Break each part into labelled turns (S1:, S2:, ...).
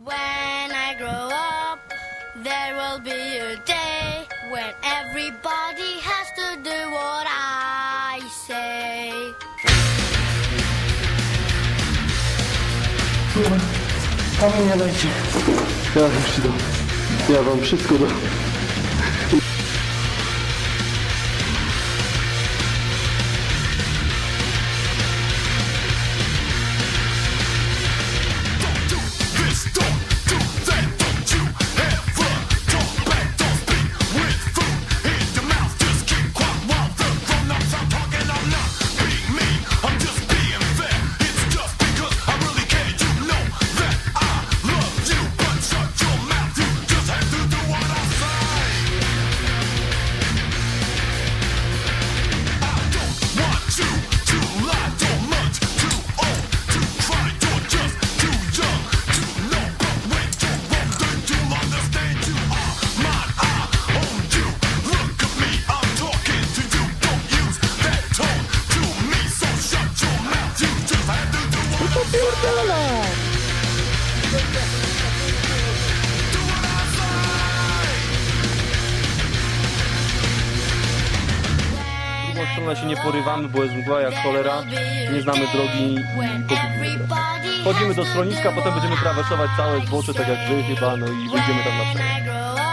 S1: When I grow up, there will be a day when everybody has to do what I say.
S2: Kamień nie dajcie. Ja już idę. Ja wam wszystko dam.
S3: Drugą stronę się nie porywamy, bo jest mgła jak cholera. Nie znamy drogi. Wchodzimy do schroniska, potem będziemy trawersować całe zbocze, tak jak wy chyba, no i wyjdziemy tam na przykład.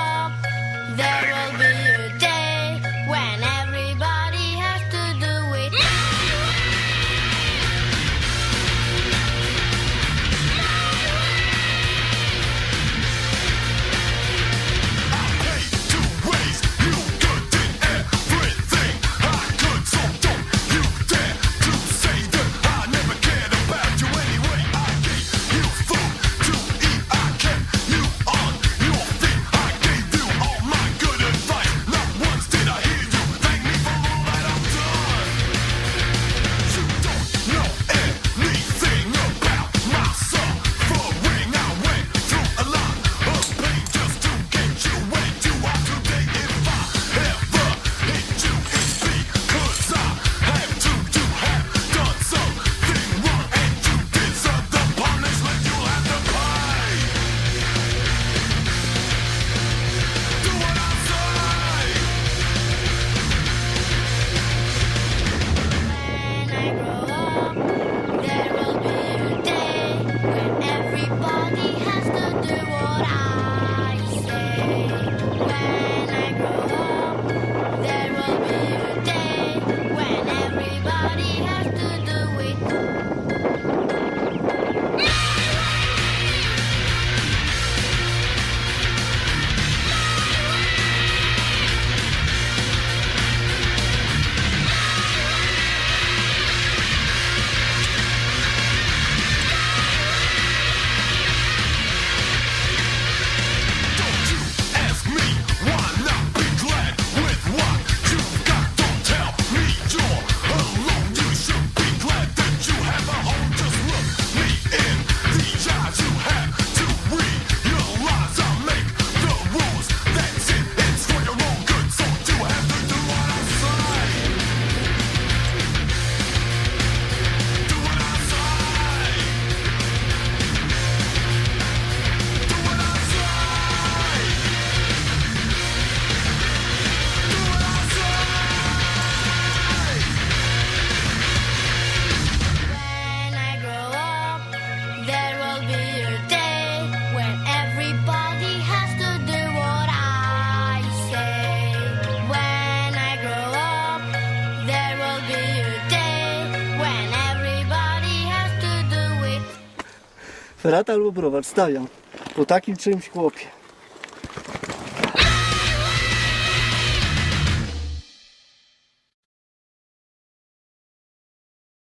S2: Ferata albo browar. Po takim czymś chłopie.